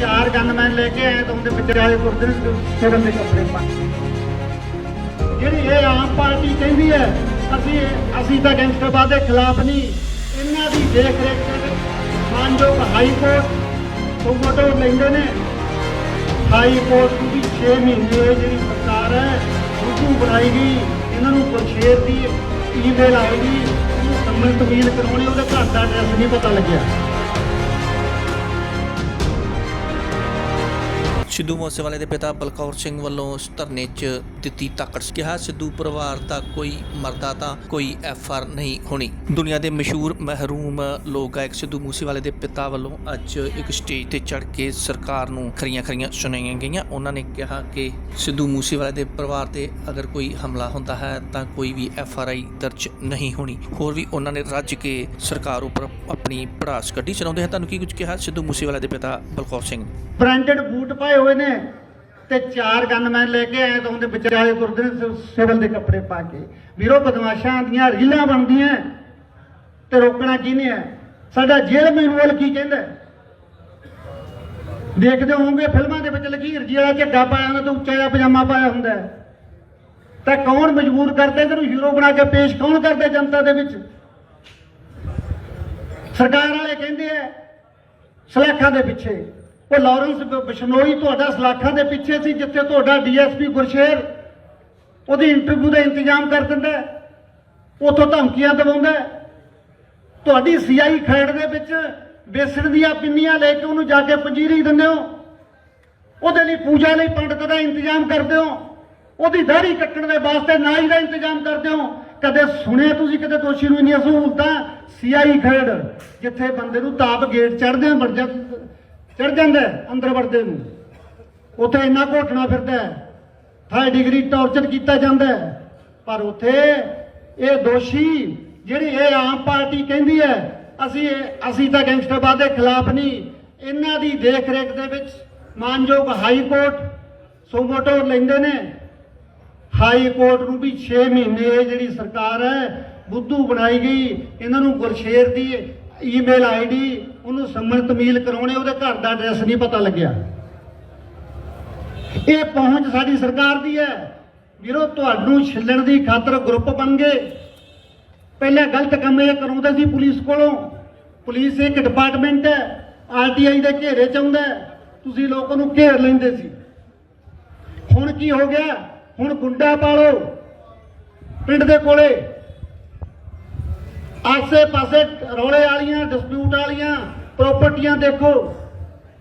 ਚਾਰ ਗਨਮੈਨ ਲੈ ਕੇ ਆਏ ਤਾਂ ਉਹਦੇ ਵਿੱਚ ਆਏ ਗੁਰਦਨ ਸਿਵਲ ਦੇ ਜਿਹੜੀ ਇਹ ਆਮ ਪਾਰਟੀ ਕਹਿੰਦੀ ਹੈ, ਅਸੀਂ ਅਸੀਂ ਤਾਂ ਗੈਂਗਸਟਰਵਾਦ ਦੇ ਖਿਲਾਫ ਨਹੀਂ, ਇਹਨਾਂ ਦੀ ਦੇਖ ਰੇਖ ਮਾਨਯੋਗ ਹਾਈ ਕੋਰਟ ਤੋਂ ਮੋਟਰ ਲੈਂਦੇ ਨੇ। ਹਾਈ ਕੋਰਟ ਦੀ 6 ਮਹੀਨੇ ਜਿਹੜੀ ਸਰਕਾਰ ਹੈ, ਰੁਕੂ ਬਣਾਈ ਗਈ, ਇਹਨਾਂ ਨੂੰ ਬਖਸ਼ੇਰ ਦੀ ਈਮੇਲ ਆਏਗੀ ਉਹਨੂੰ ਸੰਮਨ ਤਬਦੀਲ ਕਰਾਉਣੇ, ਉਹਦੇ ਘਰ ਦਾ ਐਡਰੈਸ ਨਹੀਂ ਪਤਾ ਲੱਗਿਆ। ਸਿੱਧੂ ਮੂਸੇਵਾਲੇ ਦੇ ਪਿਤਾ ਬਲਕੌਰ ਸਿੰਘ ਵੱਲੋਂ ਇਸ ਧਰਨੇ 'ਚ ਦਿੱਤੀ ਤਾਕੜ ਕਿਹਾ ਸਿੱਧੂ ਪਰਿਵਾਰ ਦਾ ਕੋਈ ਮਰਦਾ ਤਾਂ ਕੋਈ ਐਫ ਆਰ ਨਹੀਂ ਹੋਣੀ। ਦੁਨੀਆ ਦੇ ਮਸ਼ਹੂਰ ਮਹਿਰੂਮ ਲੋਕ ਗਾਇਕ ਸਿੱਧੂ ਮੂਸੇਵਾਲੇ ਦੇ ਪਿਤਾ ਵੱਲੋਂ ਅੱਜ ਇੱਕ ਸਟੇਜ ਤੇ ਚੜ੍ਹ ਕੇ ਸਰਕਾਰ ਨੂੰ ਖਰੀਆਂ ਖਰੀਆਂ ਸੁਣਾਈਆਂ ਗਈਆਂ। ਉਹਨਾਂ ਨੇ ਕਿਹਾ ਕਿ ਸਿੱਧੂ ਮੂਸੇਵਾਲੇ ਦੇ ਪਰਿਵਾਰ ਤੇ ਅਗਰ ਕੋਈ ਹਮਲਾ ਹੁੰਦਾ ਹੈ ਤਾਂ ਕੋਈ ਵੀ ਐਫ ਆਰ ਆਈ ਦਰਜ ਨਹੀਂ ਹੋਣੀ। ਹੋਰ ਵੀ ਉਹਨਾਂ ਨੇ ਰੱਜ ਕੇ ਸਰਕਾਰ ਉੱਪਰ ਆਪਣੀ ਪੜਾਸ ਕੱਢੀ। ਸੁਣਾਉਂਦੇ ਹਨ ਤੁਹਾਨੂੰ ਕੀ ਕੁਝ ਕਿਹਾ ਸਿੱਧੂ ਮੂਸੇਵਾਲੇ ਦੇ ਪਿਤਾ ਬਲਕੌਰ ਸਿੰਘ। ਬ੍ਰਾਂਡਡ ਬੂਟ ਪਾਏ ਹੋਏ ਨੇ ਤੇ ਚਾਰ ਗਨਮੈਨ ਲੈ ਕੇ ਆਏ ਤਾਂ ਉਹਦੇ ਵਿੱਚ ਤੁਰਦੇ ਨੇ ਸਿਵਲ ਦੇ ਕੱਪੜੇ ਪਾ ਕੇ। ਵੀਰੋ, ਬਦਮਾਸ਼ਾਂ ਦੀਆਂ ਰੀਲਾਂ ਬਣਦੀਆਂ ਤੇ ਰੋਕਣਾ ਕਿਹਨੇ ਹੈ ਸਾਡਾ ਜੇਲ੍ਹ ਮੈਨੂਅਲ ਕੀ ਕਹਿੰਦਾ ਦੇਖਦੇ ਹੋਵੋਗੇ ਫਿਲਮਾਂ ਦੇ ਵਿੱਚ ਲਕੀਰ ਜੀ ਵਾਲਾ ਝੱਗਾ ਪਾਇਆ ਹੁੰਦਾ ਤੇ ਉੱਚਾ ਜਿਹਾ ਪਜਾਮਾ ਪਾਇਆ ਹੁੰਦਾ ਹੈ। ਤਾਂ ਕੌਣ ਮਜਬੂਰ ਕਰਦਾ ਤੈਨੂੰ ਹੀਰੋ ਬਣਾ ਕੇ ਪੇਸ਼ ਕੌਣ ਕਰਦਾ ਜਨਤਾ ਦੇ ਵਿੱਚ? ਸਰਕਾਰ ਵਾਲੇ ਕਹਿੰਦੇ ਆ ਸਲਾਖਾਂ ਦੇ ਪਿੱਛੇ। ਉਹ ਲਾਰੈਂਸ ਬਿਸ਼ਨੋਈ ਤੁਹਾਡਾ ਸਲਾਖਾਂ ਦੇ ਪਿੱਛੇ ਸੀ, ਜਿੱਥੇ ਤੁਹਾਡਾ ਡੀਐਸਪੀ ਗੁਰਸ਼ੇਰ ਉਹਦੀ ਇੰਟਰਵਿਊ ਦਾ ਇੰਤਜ਼ਾਮ ਕਰ ਦਿੰਦਾ ਹੈ। ਉੱਥੋਂ ਧਮਕੀਆਂ ਦਵਾਉਂਦਾ ਤੁਹਾਡੀ ਸੀਆਈ ਖੇਡ ਦੇ ਵਿੱਚ ਬੇਸਣ ਦੀਆਂ ਪਿੰਨੀਆਂ ਲੈ ਕੇ ਉਹਨੂੰ ਜਾ ਕੇ ਪੰਜੀਰੀ ਦਿੰਦੇ ਹੋ। ਉਹਦੇ ਲਈ ਪੂਜਾ ਲਈ ਪੰਡਤ ਦਾ ਇੰਤਜ਼ਾਮ ਕਰਦੇ ਹੋ। ਉਹਦੀ ਦਾੜੀ ਕੱਟਣ ਦੇ ਵਾਸਤੇ ਨਾਈ ਦਾ ਇੰਤਜ਼ਾਮ ਕਰਦੇ ਹੋ। ਕਦੇ ਸੁਣਿਆ ਤੁਸੀਂ ਕਦੇ ਦੋਸ਼ੀ ਨੂੰ ਇੰਨੀਆਂ ਸਹੂਲਤਾਂ? ਸੀਆਈ ਖੇਡ ਜਿੱਥੇ ਬੰਦੇ ਨੂੰ ਤਾਪ ਗੇਟ ਚੜਦੇ ਵੜ ਜਾ ਚੜ ਜਾਂਦਾ ਅੰਦਰ ਵੜਦੇ ਨੂੰ। ਉੱਥੇ ਇੰਨਾ ਘੋਟਣਾ ਫਿਰਦਾ ਥਾਈ ਡਿਗਰੀ ਟੌਰਚਰ ਕੀਤਾ ਜਾਂਦਾ ਪਰ ਉੱਥੇ ਇਹ ਦੋਸ਼ੀ ਜਿਹੜੀ ਇਹ ਆਮ ਪਾਰਟੀ ਕਹਿੰਦੀ ਹੈ, ਅਸੀਂ ਅਸੀਂ ਤਾਂ ਗੈਂਗਸਟਰਵਾਦ ਦੇ ਖਿਲਾਫ ਨਹੀਂ। ਇਹਨਾਂ ਦੀ ਦੇਖ ਰੇਖ ਦੇ ਵਿੱਚ ਮਾਨਯੋਗ ਹਾਈ ਕੋਰਟ ਸੋਮੋਟੋ ਲੈਂਦੇ ਨੇ। ਹਾਈ ਕੋਰਟ ਨੂੰ ਵੀ 6 ਮਹੀਨੇ ਇਹ ਜਿਹੜੀ ਸਰਕਾਰ ਹੈ, ਬੁੱਧੂ ਬਣਾਈ ਗਈ। ਇਹਨਾਂ ਨੂੰ ਗੁਰਸ਼ੇਰ ਦੀ ਈਮੇਲ ਆਈਡੀ ਉਹਨੂੰ ਸੰਮਨ ਤਮੀਲ ਕਰਾਉਣੇ, ਉਹਦੇ ਘਰ ਦਾ ਐਡਰੈਸ ਨਹੀਂ ਪਤਾ ਲੱਗਿਆ। ਇਹ ਪਹੁੰਚ ਸਾਡੀ ਸਰਕਾਰ ਦੀ ਹੈ। ਵੀਰੋ, ਤੁਹਾਨੂੰ ਛਿੱਲਣ ਦੀ ਖਾਤਰ ਗਰੁੱਪ ਬਣ ਗਏ। ਪਹਿਲਾਂ ਗਲਤ ਕੰਮ ਇਹ ਕਰਾਉਂਦੇ ਸੀ ਪੁਲਿਸ ਕੋਲੋਂ। ਪੁਲਿਸ ਇੱਕ ਡਿਪਾਰਟਮੈਂਟ ਹੈ ਆਰਟੀਆਈ ਦੇ ਘੇਰੇ ਚ ਆਉਂਦਾ ਤੁਸੀਂ ਲੋਕਾਂ ਨੂੰ ਘੇਰ ਲੈਂਦੇ ਸੀ। ਹੁਣ ਕੀ ਹੋ ਗਿਆ? ਹੁਣ ਗੁੰਡਾ ਪਾਲੋ। ਪਿੰਡ ਦੇ ਕੋਲੇ। ਆਸੇ ਪਾਸੇ ਰੌਲੇ ਵਾਲੀਆਂ ਡਿਸਪਿਊਟ ਵਾਲੀਆਂ ਪ੍ਰਾਪਰਟੀਆਂ ਦੇਖੋ,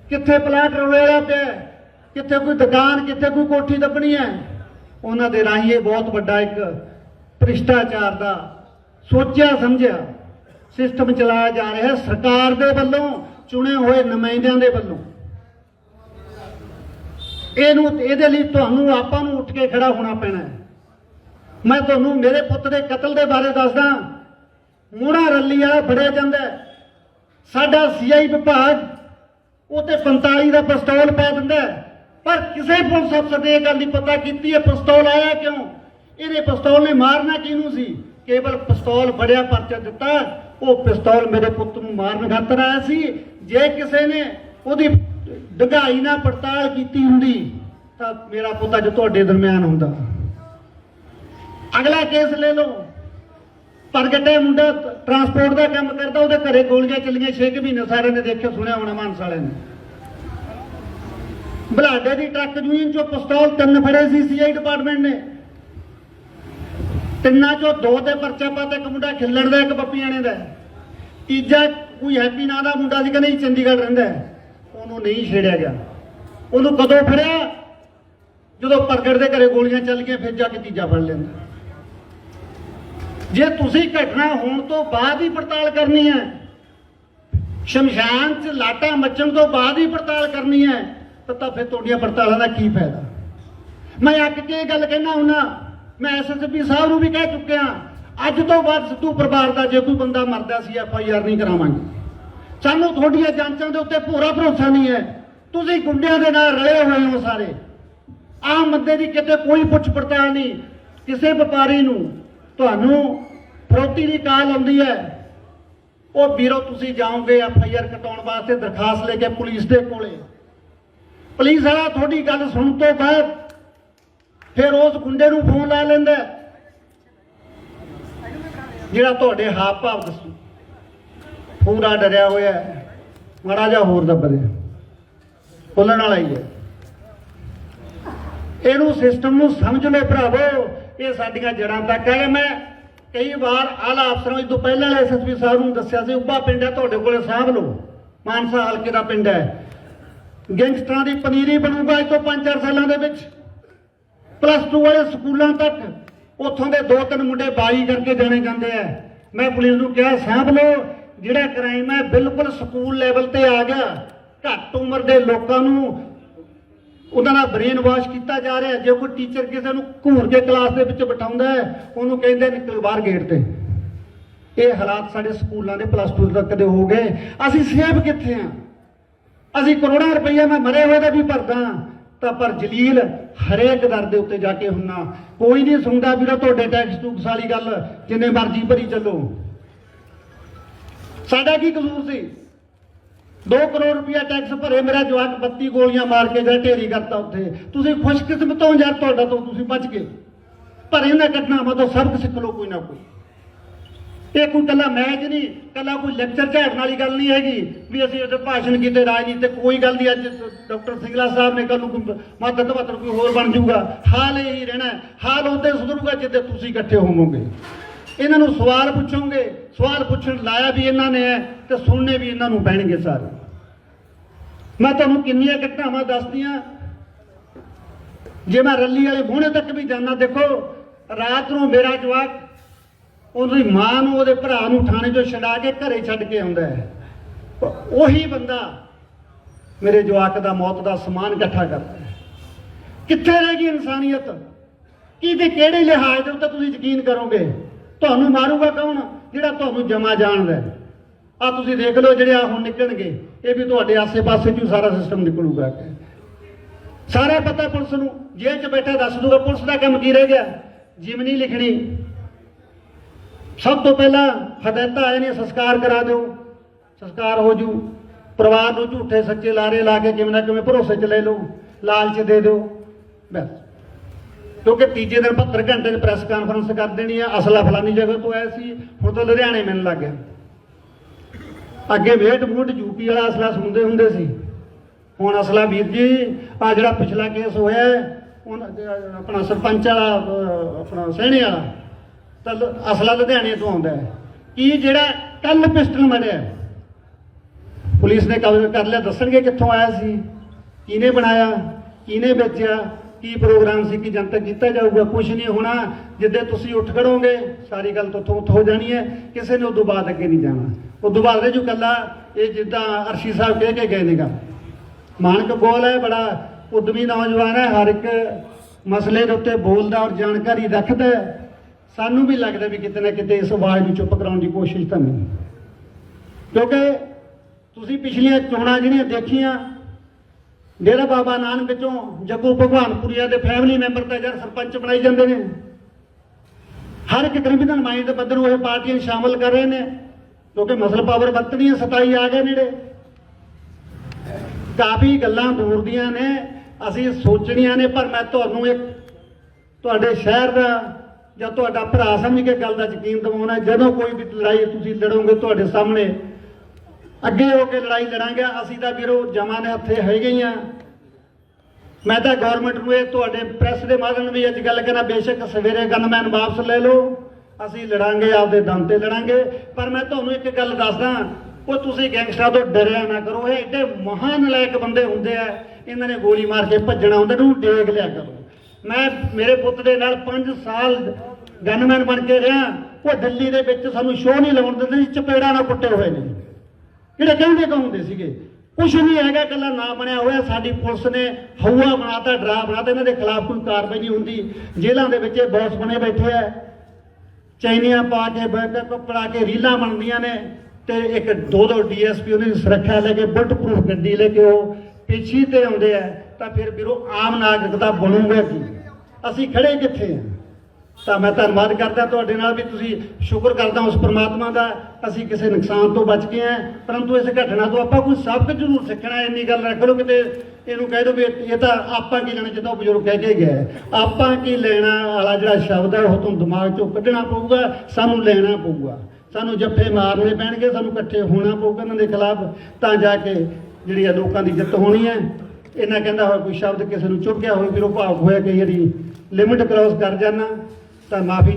ਕਿੱਥੇ ਪਲਾਟ ਰੌਲੇ ਪਿਆ ਕਿੱਥੇ ਕੋਈ ਦੁਕਾਨ, ਕਿੱਥੇ ਕੋਈ ਕੋਠੀ ਦੱਬਣੀ ਹੈ। ਉਹਨਾਂ ਦੇ ਰਾਹੀਂ ਇਹ ਬਹੁਤ ਵੱਡਾ ਇੱਕ ਭ੍ਰਿਸ਼ਟਾਚਾਰ ਦਾ ਸੋਚਿਆ, ਸਮਝਿਆ ਸਿਸਟਮ ਚਲਾਇਆ ਜਾ ਰਿਹਾ ਹੈ ਸਰਕਾਰ ਦੇ ਵੱਲੋਂ, ਚੁਣੇ ਹੋਏ ਨੁਮਾਇੰਦਿਆਂ ਦੇ ਵੱਲੋਂ। ਇਹਨੂੰ, ਇਹਦੇ ਲਈ ਤੁਹਾਨੂੰ ਆਪਾਂ ਨੂੰ ਉੱਠ ਕੇ ਖੜਾ ਹੋਣਾ ਪੈਣਾ ਹੈ। ਮੈਂ ਤੁਹਾਨੂੰ ਮੇਰੇ ਪੁੱਤ ਦੇ ਕਤਲ ਦੇ ਬਾਰੇ ਦੱਸਦਾ। ਮੋੜਾ ਰੱਲੀ ਵਾਲਾ ਫੜਿਆ ਜਾਂਦਾ ਹੈ। ਸਾਡਾ ਸੀਆਈ ਵਿਭਾਗ ਉਹ ਤੇ 45 ਦਾ ਪਿਸਤੌਲ ਪਾ ਦਿੰਦਾ ਪਰ ਕਿਸੇ ਪੁਲਿਸ ਅਫਸਰ ਨੇ ਇਹ ਗੱਲ ਨਹੀਂ ਪਤਾ ਕੀਤੀ, ਇਹ ਪਿਸਤੌਲ ਆਇਆ ਕਿਉਂ? ਇਹਦੇ ਪਿਸਤੌਲ ਨੇ ਮਾਰਨਾ ਕਿਹਨੂੰ ਸੀ? ਕੇਵਲ ਪਿਸਤੌਲ ਫੜਿਆ, ਪਰਚਾ ਦਿੱਤਾ। ਉਹ ਪਿਸਤੌਲ ਮੇਰੇ ਪੁੱਤ ਨੂੰ ਮਾਰਨ ਖਾਤਰ ਆਇਆ ਸੀ। ਜੇ ਕਿਸੇ ਨੇ ਉਹਦੀ ਡਗਾਈ ਨਾਲ ਪੜਤਾਲ ਕੀਤੀ ਹੁੰਦੀ, ਤਾਂ ਮੇਰਾ ਪੁੱਤ ਅੱਜ ਤੁਹਾਡੇ ਦਰਮਿਆਨ ਹੁੰਦਾ। ਅਗਲਾ ਕੇਸ ਲੈ ਲਓ। ਪ੍ਰਗਟੇ ਮੁੰਡਾ ਟਰਾਂਸਪੋਰਟ ਦਾ ਕੰਮ ਕਰਦਾ, ਉਹਦੇ ਘਰੇ ਗੋਲੀਆਂ ਚੱਲੀਆਂ 6 ਮਹੀਨੇ ਸਾਰੇ ਨੇ ਦੇਖਿਆ, ਸੁਣਿਆ ਹੋਣਾ ਮਾਨਸ ਵਾਲਿਆਂ ਨੇ। ਬਲਾਡੇ ਦੀ ਟਰੱਕ ਯੂਨੀਅਨ ਚੋਂ ਪਿਸਤੌਲ ਤਿੰਨ ਫੜੇ ਸੀ ਸੀਆਈ ਡਿਪਾਰਟਮੈਂਟ ਨੇ। ਤਿੰਨਾਂ ਚੋਂ ਦੋ ਤੇ ਪਰਚਾ ਪਾਤਾ, ਇੱਕ ਮੁੰਡਾ ਖਿੱਲੜ ਦਾ, ਇੱਕ ਬੱਪੀਆਣੇ ਦਾ। ਤੀਜਾ ਕੋਈ ਹੈਪੀ ਨਾਂ ਦਾ ਮੁੰਡਾ ਸੀ, ਕਹਿੰਦੇ ਚੰਡੀਗੜ੍ਹ ਰਹਿੰਦਾ ਉਹਨੂੰ ਨਹੀਂ ਛੇੜਿਆ ਗਿਆ। ਉਹਨੂੰ ਕਦੋਂ ਫੜਿਆ? ਜਦੋਂ ਪ੍ਰਗਟ ਦੇ ਘਰੇ ਗੋਲੀਆਂ ਚੱਲ ਗਈਆਂ, ਫਿਰ ਜਾ ਕੇ ਤੀਜਾ ਫੜ ਲੈਂਦਾ। ਜੇ ਤੁਸੀਂ ਘਟਨਾ ਹੋਣ ਤੋਂ ਬਾਅਦ ਹੀ ਪੜਤਾਲ ਕਰਨੀ ਹੈ, ਸ਼ਮਸ਼ਾਨ 'ਚ ਲਾਟਾਂ ਮੱਚਣ ਤੋਂ ਬਾਅਦ ਹੀ ਪੜਤਾਲ ਕਰਨੀ ਹੈ, ਤਾਂ ਤਾਂ ਫਿਰ ਤੁਹਾਡੀਆਂ ਪੜਤਾਲਾਂ ਦਾ ਕੀ ਫਾਇਦਾ? ਮੈਂ ਅੱਕ ਕੇ ਇਹ ਗੱਲ ਕਹਿਣਾ ਹੁੰਨਾ, ਮੈਂ ਐਸਐਸਪੀ ਸਾਹਿਬ ਨੂੰ ਵੀ ਕਹਿ ਚੁੱਕਿਆ, ਅੱਜ ਤੋਂ ਬਾਅਦ ਸਿੱਧੂ ਪਰਿਵਾਰ ਦਾ ਜੇ ਕੋਈ ਬੰਦਾ ਮਰਦਾ ਸੀ, ਐਫ ਆਈ ਆਰ ਨਹੀਂ ਕਰਾਵਾਂਗੇ। ਸਾਨੂੰ ਤੁਹਾਡੀਆਂ ਜਾਂਚਾਂ ਦੇ ਉੱਤੇ ਪੂਰਾ ਭਰੋਸਾ ਨਹੀਂ ਹੈ। ਤੁਸੀਂ ਗੁੰਡਿਆਂ ਦੇ ਨਾਲ ਰਲੇ ਹੋਏ ਹੋ ਸਾਰੇ। ਆਮ ਬੰਦੇ ਦੀ ਕਿਤੇ ਕੋਈ ਪੁੱਛ ਪੜਤਾਲ ਨਹੀਂ, ਕਿਸੇ ਵਪਾਰੀ ਨੂੰ। ਤੁਹਾਨੂੰ ਫਰੋਤੀ ਦੀ ਕਾਲ ਆਉਂਦੀ ਹੈ। ਉਹ ਵੀਰੋ, ਤੁਸੀਂ ਜਾਓਗੇ ਐਫ ਆਈ ਆਰ ਕਟਾਉਣ ਵਾਸਤੇ ਦਰਖਾਸਤ ਲੈ ਕੇ ਪੁਲਿਸ ਦੇ ਕੋਲੇ। ਪੁਲਿਸ ਵਾਲਾ ਤੁਹਾਡੀ ਗੱਲ ਸੁਣ ਤੋਂ ਬਾਅਦ ਫਿਰ ਉਸ ਗੁੰਡੇ ਨੂੰ ਫੋਨ ਲਾ ਲੈਂਦਾ ਜਿਹੜਾ ਤੁਹਾਡੇ ਹਾਵ ਭਾਵ ਦੱਸੂ। ਪੂਰਾ ਡਰਿਆ ਹੋਇਆ ਹੈ। ਮਾੜਾ ਜਿਹਾ ਹੋਰ ਦੱਬ ਦੇ। ਬੋਲਣ ਵਾਲਾ ਹੀ ਹੈ। ਇਹਨੂੰ ਸਿਸਟਮ ਨੂੰ ਸਮਝ ਲਓ ਭਰਾਵੋ। ਇਹ ਸਾਡੀਆਂ ਜੜਾਂ ਤੱਕ ਹੈ। ਮੈਂ ਕਈ ਵਾਰ ਆਲਾ ਅਫਸਰਾਂ ਤੋਂ ਪਹਿਲਾਂ ਵਾਲੇ ਐਸਐਸਪੀ ਸਾਹਿਬ ਨੂੰ ਦੱਸਿਆ ਸੀ, ਉੱਭਾ ਪਿੰਡ ਹੈ ਤੁਹਾਡੇ ਕੋਲੇ ਸਾਂਭ ਲਓ ਮਾਨਸਾ ਹਲਕੇ ਦਾ ਪਿੰਡ ਹੈ। ਗੈਂਗਸਟਰਾਂ ਦੀ ਪਨੀਰੀ ਬਣੂਗਾ ਅੱਜ ਤੋਂ 5-4 ਸਾਲਾਂ ਦੇ ਵਿੱਚ। ਪਲੱਸ 2 ਵਾਲੇ ਸਕੂਲਾਂ ਤੱਕ, ਉੱਥੋਂ ਦੇ ਦੋ ਤਿੰਨ ਮੁੰਡੇ ਬਾਈ ਕਰਕੇ ਜਾਣੇ ਜਾਂਦੇ ਆ। ਮੈਂ ਪੁਲਿਸ ਨੂੰ ਕਿਹਾ ਸਾਂਭ ਲਓ, ਜਿਹੜਾ ਕ੍ਰਾਈਮ ਹੈ, ਬਿਲਕੁਲ ਸਕੂਲ ਲੈਵਲ ਤੇ ਆ ਗਿਆ। ਘੱਟ ਉਮਰ ਦੇ ਲੋਕਾਂ ਨੂੰ ਉਹਨਾਂ ਦਾ ਬ੍ਰੇਨ ਵਾਸ਼ ਕੀਤਾ ਜਾ ਰਿਹਾ ਜੇ ਕੋਈ ਟੀਚਰ ਕਿਸੇ ਨੂੰ ਘੂਰ ਕੇ ਕਲਾਸ ਦੇ ਵਿੱਚ ਬਿਠਾਉਂਦਾ ਹੈ, ਉਹਨੂੰ ਕਹਿੰਦੇ ਨਿਕਲ ਬਾਹਰ ਗੇਟ ਤੇ। ਇਹ ਹਾਲਾਤ ਸਾਡੇ ਸਕੂਲਾਂ ਦੇ ਪਲੱਸ 2 ਤੱਕ ਦੇ ਹੋ ਗਏ। ਅਸੀਂ ਸੇਵ ਕਿੱਥੇ ਆ? ਅਸੀਂ ਕਰੋੜਾਂ ਰੁਪਈਆ ਮੈਂ ਮਰੇ ਹੋਏ ਦਾ ਵੀ ਭਰਦਾ ਤਾਂ ਪਰ ਜਲੀਲ, ਹਰੇਕ ਦਰ ਦੇ ਉੱਤੇ ਜਾ ਕੇ ਹੁੰਨਾ। ਕੋਈ ਨਹੀਂ ਸੁਣਦਾ ਵੀਰਾ ਤੁਹਾਡੇ ਟੈਕਸ ਟੂਕਸ ਵਾਲੀ ਗੱਲ, ਜਿੰਨੇ ਮਰਜ਼ੀ ਭਰੀ ਚੱਲੋ। ਸਾਡਾ ਕੀ ਕਸੂਰ ਸੀ? 2 ਕਰੋੜ ਰੁਪਇਆ ਟੈਕਸ ਭਰੇ ਮੇਰਾ ਜਵਾਕ 32 ਗੋਲੀਆਂ ਮਾਰ ਕੇ ਜਾ ਢੇਰੀ ਕਰਤਾ ਉੱਥੇ। ਤੁਸੀਂ ਖੁਸ਼ਕਿਸਮਤ ਹੋ ਯਾਰ, ਤੁਹਾਡਾ ਤੋਂ ਤੁਸੀਂ ਬਚ ਗਏ। ਪਰ ਇਹਨਾਂ ਘਟਨਾਵਾਂ ਤੋਂ ਸਬਕ ਸਿੱਖ ਲਓ ਕੋਈ ਨਾ ਕੋਈ। ਇਹ ਕੋਈ ਕੱਲਾ ਮੈਚ ਨਹੀਂ, ਕੱਲਾ ਕੋਈ ਲੈਕਚਰ ਝਾੜਨ ਵਾਲੀ ਗੱਲ ਨਹੀਂ ਹੈਗੀ ਵੀ ਅਸੀਂ ਉੱਥੇ ਭਾਸ਼ਣ ਕੀਤੇ ਰਾਜਨੀਤਿਕ ਕੋਈ ਗੱਲ ਨਹੀਂ। ਅੱਜ ਡਾਕਟਰ ਸਿੰਗਲਾ ਸਾਹਿਬ ਨੇ ਕੱਲ ਨੂੰ ਮਦਦ ਮਤਰ ਕੋਈ ਹੋਰ ਬਣ ਜਾਊਗਾ। ਹਾਲ ਇਹੀ ਰਹਿਣਾ ਹਾਲ ਉਹਦੇ ਸੁਧਰੂਗਾ ਜਿੱਦੇ ਤੁਸੀਂ ਇਕੱਠੇ ਹੋਵੋਗੇ। ਇਹਨਾਂ ਨੂੰ ਸਵਾਲ ਪੁੱਛੋਗੇ, ਸਵਾਲ ਪੁੱਛਣ ਲਾਇਆ ਵੀ ਇਹਨਾਂ ਨੇ ਹੈ ਤੇ ਸੁਣਨੇ ਵੀ ਇਹਨਾਂ ਨੂੰ ਪੈਣਗੇ ਸਾਰੇ। ਮੈਂ ਤੁਹਾਨੂੰ ਕਿੰਨੀਆਂ ਘਟਨਾਵਾਂ ਦੱਸਦੀਆਂ। ਜੇ ਮੈਂ ਰੱਲੀ ਵਾਲੇ ਮੂਹਣੇ ਤੱਕ ਵੀ ਜਾਣਾ ਦੇਖੋ, ਰਾਤ ਨੂੰ ਮੇਰਾ ਜਵਾਕ ਉਹਦੀ ਮਾਂ ਨੂੰ, ਉਹਦੇ ਭਰਾ ਨੂੰ ਥਾਣੇ 'ਚੋਂ ਛਡਾ ਕੇ ਘਰੇ ਛੱਡ ਕੇ ਆਉਂਦਾ ਹੈ। ਉਹੀ ਬੰਦਾ ਮੇਰੇ ਜਵਾਕ ਦਾ ਮੌਤ ਦਾ ਸਮਾਨ ਇਕੱਠਾ ਕਰਦਾ ਹੈ। ਕਿੱਥੇ ਰਹਿ ਗਈ ਇਨਸਾਨੀਅਤ? ਕੀ ਕਿਹੜੇ ਲਿਹਾਜ਼ ਦੇ ਉੱਤੇ ਤੁਸੀਂ ਯਕੀਨ ਕਰੋਗੇ? ਤੁਹਾਨੂੰ ਮਾਰੂਗਾ ਕੌਣ? ਜਿਹੜਾ ਤੁਹਾਨੂੰ ਜਮਾ ਜਾਣਦਾ ਆ ਤੁਸੀਂ ਦੇਖ ਲਓ ਜਿਹੜੇ ਆ ਹੁਣ ਨਿਕਲਣਗੇ। ਇਹ ਵੀ ਤੁਹਾਡੇ ਆਸੇ-ਪਾਸੇ 'ਚ ਸਾਰਾ ਸਿਸਟਮ ਨਿਕਲੂਗਾ। ਸਾਰਾ ਪਤਾ ਪੁਲਿਸ ਨੂੰ। ਜੇਲ੍ਹ 'ਚ ਬੈਠਾ ਦੱਸ ਦੂਗਾ, ਪੁਲਿਸ ਦਾ ਕੰਮ ਕੀ ਰਹਿ ਗਿਆ? ਜਿਮਨੀ ਲਿਖਣੀ। ਸਭ ਤੋਂ ਪਹਿਲਾਂ ਹਦਾਇਤਾਂ ਆਏ ਨੇ ਸੰਸਕਾਰ ਕਰਾ ਦਿਓ। ਸੰਸਕਾਰ ਹੋ ਜੂ। ਪਰਿਵਾਰ ਨੂੰ ਝੂਠੇ ਸੱਚੇ ਲਾਰੇ ਲਾ ਕੇ ਕਿਵੇਂ ਨਾ ਕਿਵੇਂ ਭਰੋਸੇ ਚ ਲੈ ਲਓ। ਲਾਲਚ ਦੇ ਦਿਓ। ਬਸ। ਕਿਉਂਕਿ ਤੀਜੇ ਦਿਨ 72 ਘੰਟੇ 'ਚ ਪ੍ਰੈਸ ਕਾਨਫਰੰਸ ਕਰ ਦੇਣੀ ਆ ਅਸਲਾ ਫਲਾਨੀ ਜਗ੍ਹਾ ਤੋਂ ਆਇਆ ਸੀ ਹੁਣ ਤਾਂ ਲੁਧਿਆਣੇ ਮਿਲਣ ਲੱਗ ਗਿਆ। ਅੱਗੇ ਵੇਟ ਬੂਟ ਯੂਪੀ ਵਾਲਾ ਅਸਲਾ ਸੁਣਦੇ ਹੁੰਦੇ ਸੀ। ਹੁਣ ਅਸਲਾ ਵੀਰ ਜੀ ਆ ਜਿਹੜਾ ਪਿਛਲਾ ਕੇਸ ਹੋਇਆ ਹੈ, ਆਪਣਾ ਸਰਪੰਚ ਵਾਲਾ ਆਪਣਾ ਸਹਿਣੇ ਵਾਲਾ ਤਾਂ ਅਸਲਾ ਲੁਧਿਆਣੇ ਤੋਂ ਆਉਂਦਾ ਹੈ। ਕੀ ਜਿਹੜਾ ਕੱਲ ਪਿਸਟਲ ਮੜਿਆ ਪੁਲਿਸ ਨੇ ਕਬਜ਼ਾ ਕਰ ਲਿਆ ਦੱਸਣਗੇ ਕਿੱਥੋਂ ਆਇਆ ਸੀ ਕਿਹਨੇ ਬਣਾਇਆ ਕਿਹਨੇ ਵੇਚਿਆ ਕੀ ਪ੍ਰੋਗਰਾਮ ਸੀ, ਕਿ ਜਨਤਕ ਕੀਤਾ ਜਾਊਗਾ ਕੁਝ ਨਹੀਂ ਹੋਣਾ, ਜਿੱਦੇ ਤੁਸੀਂ ਉੱਠ ਖੜੋਗੇ, ਸਾਰੀ ਗੱਲ ਤੋਂ ਥੋਥ ਹੋ ਜਾਣੀ ਹੈ, ਕਿਸੇ ਨੇ ਉਦੋਂ ਬਾਅਦ ਅੱਗੇ ਨਹੀਂ ਜਾਣਾ। ਉਦੋਂ ਬਾਅਦ ਰਹਿ ਜੂ ਕੱਲਾ ਇਹ ਜਿੱਦਾਂ ਅਰਸ਼ੀ ਸਾਹਿਬ ਕਹਿ ਕੇ ਗਏ ਨੇਗਾ। ਮਾਨਕ ਗੋਲ ਹੈ, ਬੜਾ ਉਦਮੀ ਨੌਜਵਾਨ ਹੈ, ਹਰ ਇੱਕ ਮਸਲੇ ਦੇ ਉੱਤੇ ਬੋਲਦਾ ਔਰ ਜਾਣਕਾਰੀ ਰੱਖਦਾ ਸਾਨੂੰ ਵੀ ਲੱਗਦਾ ਵੀ ਕਿਤੇ ਨਾ ਕਿਤੇ ਇਸ ਆਵਾਜ਼ ਨੂੰ ਚੁੱਪ ਕਰਾਉਣ ਦੀ ਕੋਸ਼ਿਸ਼ ਤਾਂ ਨਹੀਂ। ਕਿਉਂਕਿ ਤੁਸੀਂ ਪਿਛਲੀਆਂ ਚੋਣਾਂ ਜਿਹੜੀਆਂ ਦੇਖੀਆਂ ਡੇਰਾ ਬਾਬਾ ਨਾਨਕ ਚੋਂ ਜੱਗੂ ਭਗਵਾਨਪੁਰੀਆ ਦੇ ਫੈਮਿਲੀ ਮੈਂਬਰ ਤਾਂ ਯਾਰ ਸਰਪੰਚ ਬਣਾਈ ਜਾਂਦੇ ਨੇ। ਹਰ ਇੱਕ ਕ੍ਰਿਮੀਨਲ ਮਾਈਂਡ ਪੱਧਰ ਨੂੰ ਇਹ ਪਾਰਟੀਆਂ ਸ਼ਾਮਲ ਕਰ ਰਹੇ ਨੇ, ਕਿਉਂਕਿ ਮਸਲ ਪਾਵਰ ਵਰਤਣੀ ਹੈ 27 ਆ ਗਏ ਨੇੜੇ। ਕਾਫੀ ਗੱਲਾਂ ਦੂਰ ਦੀਆਂ ਨੇ, ਅਸੀਂ ਸੋਚਣੀਆਂ ਨੇ, ਪਰ ਮੈਂ ਤੁਹਾਨੂੰ ਇੱਕ ਤੁਹਾਡੇ ਸ਼ਹਿਰ ਦਾ ਜਾਂ ਤੁਹਾਡਾ ਭਰਾ ਸਮਝ ਕੇ ਗੱਲ ਦਾ ਯਕੀਨ ਦਿਵਾਉਣਾ ਜਦੋਂ ਕੋਈ ਵੀ ਲੜਾਈ ਤੁਸੀਂ ਲੜੋਗੇ ਤੁਹਾਡੇ ਸਾਹਮਣੇ ਅੱਗੇ ਹੋ ਕੇ ਲੜਾਈ ਲੜਾਂਗੇ। ਅਸੀਂ ਤਾਂ ਵੀਰੋ ਜਮਾਂ ਨੇ ਹੱਥੇ ਹੈਗੇ ਹੀ ਆ। ਮੈਂ ਤਾਂ ਗਵਰਨਮੈਂਟ ਨੂੰ ਇਹ ਤੁਹਾਡੇ ਪ੍ਰੈਸ ਦੇ ਮਾਧਿਅਮ ਵੀ ਅੱਜ ਗੱਲ ਕਰਨਾ, ਬੇਸ਼ੱਕ ਸਵੇਰੇ ਗਨਮੈਨ ਵਾਪਸ ਲੈ ਲਓ। ਅਸੀਂ ਲੜਾਂਗੇ, ਆਪਦੇ ਦਮ ਤੇ ਲੜਾਂਗੇ। ਪਰ ਮੈਂ ਤੁਹਾਨੂੰ ਇੱਕ ਗੱਲ ਦੱਸਦਾ, ਉਹ ਤੁਸੀਂ ਗੈਂਗਸਟਰਾਂ ਤੋਂ ਡਰਿਆ ਨਾ ਕਰੋ। ਇਹ ਏਡੇ ਮਹਾਨ ਲਾਇਕ ਬੰਦੇ ਹੁੰਦੇ ਆ। ਇਹਨਾਂ ਨੇ ਗੋਲੀ ਮਾਰ ਕੇ ਭੱਜਣਾ ਹੁੰਦਾ ਨੂੰ ਡੇਗ ਲਿਆ ਕਰੋ। ਮੈਂ, ਮੇਰੇ ਪੁੱਤ ਦੇ ਨਾਲ 5 ਸਾਲ ਗਨਮੈਨ ਬਣ ਕੇ ਰਿਹਾ। ਉਹ ਦਿੱਲੀ ਦੇ ਵਿੱਚ ਸਾਨੂੰ ਸ਼ੋਅ ਨਹੀਂ ਲਾਉਣ ਦਿੰਦੇ ਸੀ ਚਪੇੜਾ ਨਾਲ ਕੁੱਟੇ ਹੋਏ ਨੇ। ਜਿਹੜੇ ਕਹਿੰਦੇ ਕਹੁੰਦੇ ਸੀਗੇ, ਕੁਛ ਨਹੀਂ ਹੈਗਾ ਕੱਲਾ ਨਾ ਬਣਿਆ ਹੋਇਆ, ਸਾਡੀ ਪੁਲਿਸ ਨੇ ਹਊਆ ਬਣਾਤਾ, ਡਰਾ ਬਣਾਤਾ, ਇਹਨਾਂ ਦੇ ਖਿਲਾਫ ਕੋਈ ਕਾਰਵਾਈ ਨਹੀਂ ਹੁੰਦੀ। ਜੇਲ੍ਹਾਂ ਦੇ ਵਿੱਚ ਇਹ ਬੌਸ ਬਣੇ ਬੈਠੇ ਆ। ਚੈਨੀਆਂ ਪਾ ਕੇ ਬੈਕਅਪ ਪੜਾ ਕੇ, ਰੀਲਾਂ ਬਣਦੀਆਂ ਨੇ। ਤੇ ਇੱਕ ਦੋ ਦੋ ਡੀਐਸਪੀ ਉਹਨਾਂ ਦੀ ਸੁਰੱਖਿਆ ਲੈ ਕੇ ਬੁਲਟ ਪ੍ਰੂਫ ਗੱਡੀ ਲੈ ਕੇ ਉਹ ਪਿੱਛੇ ਤੇ ਆਉਂਦੇ ਆ। ਤਾਂ ਫਿਰ ਵੀਰੋ, ਆਮ ਨਾਗਰਿਕ ਦਾ ਬਣੂਗਾ ਕੀ? ਅਸੀਂ ਖੜੇ ਕਿੱਥੇ ਆ? ਤਾਂ ਮੈਂ ਧੰਨਵਾਦ ਕਰਦਾ ਤੁਹਾਡੇ ਨਾਲ ਵੀ ਤੁਸੀਂ ਸ਼ੁਕਰ ਕਰਦਾ ਉਸ ਪ੍ਰਮਾਤਮਾ ਦਾ ਅਸੀਂ ਕਿਸੇ ਨੁਕਸਾਨ ਤੋਂ ਬਚ ਗਏ ਹਾਂ ਪਰੰਤੂ ਇਸ ਘਟਨਾ ਤੋਂ ਆਪਾਂ ਕੋਈ ਸਬਕ ਜ਼ਰੂਰ ਸਿੱਖਣਾ ਹੈ, ਇੰਨੀ ਗੱਲ ਰੱਖ ਲਓ ਕਿਤੇ ਇਹਨੂੰ ਕਹਿ ਦੋ ਵੀ ਇਹ ਤਾਂ ਆਪਾਂ ਕੀ ਲੈਣਾ ਜਿੱਦਾਂ ਉਹ ਬਜ਼ੁਰਗ ਕਹਿ ਕੇ ਗਿਆ ਆਪਾਂ ਕੀ ਲੈਣਾ ਵਾਲਾ ਜਿਹੜਾ ਸ਼ਬਦ ਹੈ ਉਹ ਤੁਹਾਨੂੰ ਦਿਮਾਗ ਚੋਂ ਕੱਢਣਾ ਪਊਗਾ ਸਾਨੂੰ ਲੈਣਾ ਪਊਗਾ। ਸਾਨੂੰ ਜੱਫੇ ਮਾਰਨੇ ਪੈਣਗੇ ਸਾਨੂੰ ਇਕੱਠੇ ਹੋਣਾ ਪਊਗਾ ਇਹਨਾਂ ਦੇ ਖਿਲਾਫ ਤਾਂ ਜਾ ਕੇ ਜਿਹੜੀ ਆ ਲੋਕਾਂ ਦੀ ਜਿੱਤ ਹੋਣੀ ਹੈ। ਇਹਨਾਂ ਕਹਿੰਦਾ ਹੋਇਆ ਕੋਈ ਸ਼ਬਦ ਕਿਸੇ ਨੂੰ ਚੁੱਭ ਗਿਆ ਹੋਵੇ ਫਿਰ ਉਹ ਭਾਵ ਹੋਇਆ ਕਈ ਵਾਰੀ ਲਿਮਿਟ ਕ੍ਰਾਸ ਕਰ ਜਾਣਾ ਤਾਂ ਮਾਫੀ